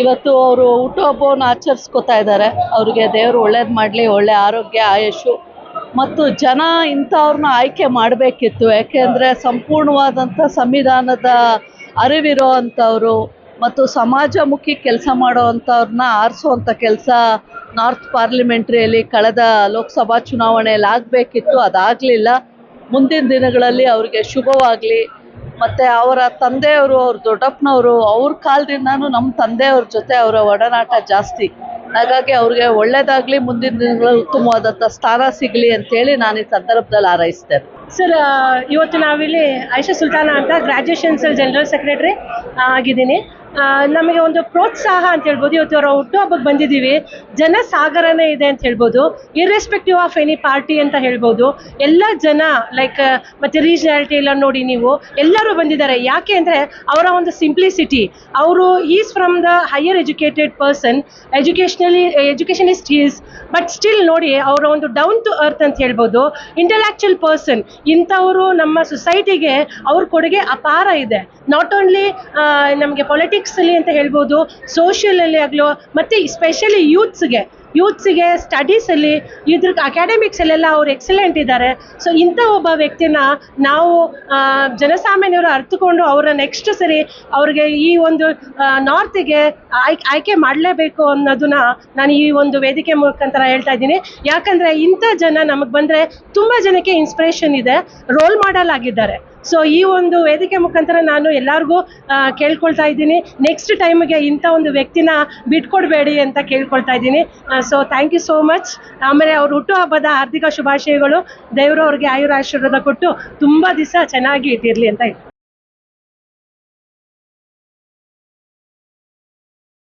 ಇವತ್ತು ಅವರು ಹುಟ್ಟುಹಬ್ಬವನ್ನು ಆಚರಿಸ್ಕೋತಾ ಇದ್ದಾರೆ. ಅವ್ರಿಗೆ ದೇವರು ಒಳ್ಳೇದು ಮಾಡಲಿ, ಒಳ್ಳೆ ಆರೋಗ್ಯ ಆಯುಷು ಮತ್ತು ಜನ ಇಂಥವ್ರನ್ನ ಆಯ್ಕೆ ಮಾಡಬೇಕಿತ್ತು. ಯಾಕೆಂದರೆ ಸಂಪೂರ್ಣವಾದಂಥ ಸಂವಿಧಾನದ ಅರಿವಿರೋ ಅಂಥವ್ರು ಮತ್ತು ಸಮಾಜಮುಖಿ ಕೆಲಸ ಮಾಡೋವಂಥವ್ರನ್ನ ಆರಿಸುವಂಥ ಕೆಲಸ ನಾರ್ತ್ ಪಾರ್ಲಿಮೆಂಟ್ರಿಯಲ್ಲಿ ಕಳೆದ ಲೋಕಸಭಾ ಚುನಾವಣೆಯಲ್ಲಿ ಆಗಬೇಕಿತ್ತು. ಅದಾಗಲಿಲ್ಲ. ಮುಂದಿನ ದಿನಗಳಲ್ಲಿ ಅವರಿಗೆ ಶುಭವಾಗಲಿ. ಮತ್ತು ಅವರ ತಂದೆಯವರು, ಅವ್ರ ದೊಡ್ಡಪ್ಪನವರು, ಅವ್ರ ಕಾಲದಿಂದನೂ ನಮ್ಮ ತಂದೆಯವ್ರ ಜೊತೆ ಅವರ ಒಡನಾಟ ಜಾಸ್ತಿ. ಹಾಗಾಗಿ ಅವ್ರಿಗೆ ಒಳ್ಳೇದಾಗಲಿ, ಮುಂದಿನ ದಿನಗಳಲ್ಲಿ ಉತ್ತಮವಾದಂಥ ಸ್ಥಾನ ಸಿಗಲಿ ಅಂತೇಳಿ ನಾನು ಈ ಸಂದರ್ಭದಲ್ಲಿ ಹಾರೈಸ್ತೇನೆ. ಸರ್ ಇವತ್ತು ನಾವಿಲ್ಲಿ ಆಯಿಷಾ ಸುಲ್ತಾನ ಅಂತ ಗ್ರಾಜುಯೇಷನ್ಸ್ ಜನರಲ್ ಸೆಕ್ರೆಟರಿ ಆಗಿದ್ದೀನಿ. ನಮಗೆ ಒಂದು ಪ್ರೋತ್ಸಾಹ ಅಂತ ಹೇಳ್ಬೋದು. ಇವತ್ತು ಅವರ ಹುಟ್ಟುಹಬ್ಬಕ್ಕೆ ಬಂದಿದ್ದೀವಿ. ಜನ ಸಾಗರನೇ ಇದೆ ಅಂತ ಹೇಳ್ಬೋದು. ಇರ್ರೆಸ್ಪೆಕ್ಟಿವ್ ಆಫ್ ಎನಿ ಪಾರ್ಟಿ ಅಂತ ಹೇಳ್ಬೋದು. ಎಲ್ಲ ಜನ ಲೈಕ್ ಮತ್ತು ರೀಜನಾಲಿಟಿ ಎಲ್ಲ ನೋಡಿ ನೀವು, ಎಲ್ಲರೂ ಬಂದಿದ್ದಾರೆ. ಯಾಕೆ ಅಂದರೆ ಅವರ ಒಂದು ಸಿಂಪ್ಲಿಸಿಟಿ ಅವರು is from the higher educated person educationally educationist is but still ನೋಡಿ, ಅವರ ಒಂದು ಡೌನ್ ಟು ಅರ್ತ್ ಅಂತ ಹೇಳ್ಬೋದು. ಇಂಟೆಲೆಕ್ಚುಯಲ್ ಪರ್ಸನ್ ಇಂಥವರು ನಮ್ಮ ಸೊಸೈಟಿಗೆ ಅವ್ರ ಕೊಡುಗೆ ಅಪಾರ ಇದೆ. ನಾಟ್ ಓನ್ಲಿ ನಮಗೆ ಪೊಲಿಟಿಕ್ಸಲ್ಲಿ ಅಂತ ಹೇಳ್ಬೋದು ಸೋಷಿಯಲಲ್ಲಿ ಆಗಲೋ ಮತ್ತು ಸ್ಪೆಷಲಿ ಯೂತ್ಸ್ಗೆ ಯೂತ್ಸಿಗೆ ಸ್ಟಡೀಸಲ್ಲಿ ಇದ್ರ ಅಕಾಡೆಮಿಕ್ಸಲ್ಲೆಲ್ಲ ಅವ್ರು ಎಕ್ಸಲೆಂಟ್ ಇದ್ದಾರೆ ಸೊ ಇಂಥ ಒಬ್ಬ ವ್ಯಕ್ತಿನ ನಾವು ಜನಸಾಮಾನ್ಯರು ಅರ್ಥಕೊಂಡು ಅವರ ನೆಕ್ಸ್ಟ್ ಸರಿ ಅವ್ರಿಗೆ ಈ ಒಂದು ನಾರ್ತಿಗೆ ಆಯ್ಕೆ ಆಯ್ಕೆ ಮಾಡಲೇಬೇಕು ಅನ್ನೋದನ್ನ ನಾನು ಈ ಒಂದು ವೇದಿಕೆ ಮುಖಾಂತರ ಹೇಳ್ತಾ ಇದ್ದೀನಿ. ಯಾಕಂದರೆ ಇಂಥ ಜನ ನಮಗೆ ಬಂದರೆ ತುಂಬ ಜನಕ್ಕೆ ಇನ್ಸ್ಪಿರೇಷನ್ ಇದೆ ರೋಲ್ ಮಾಡಲ್ ಆಗಿದ್ದಾರೆ. ಸೊ ಈ ಒಂದು ವೇದಿಕೆ ಮುಖಾಂತರ ನಾನು ಎಲ್ಲರಿಗೂ ಕೇಳ್ಕೊಳ್ತಾ ಇದ್ದೀನಿ. ನೆಕ್ಸ್ಟ್ ಟೈಮ್ಗೆ ಇಂಥ ಒಂದು ವ್ಯಕ್ತಿನ ಬಿಟ್ಕೊಡ್ಬೇಡಿ ಅಂತ ಕೇಳ್ಕೊಳ್ತಾ ಇದ್ದೀನಿ. So thank you so much ಆಮೇಲೆ ಅವ್ರ ಹುಟ್ಟುಹಬ್ಬದ ಹಾರ್ದಿಕ ಶುಭಾಶಯಗಳು. ದೇವರು ಅವ್ರಿಗೆ ಆಯುರ ಆಶೀರ್ವಾದ ಕೊಟ್ಟು ತುಂಬ ದಿವಸ ಚೆನ್ನಾಗಿ ಇಟ್ಟಿರಲಿ ಅಂತ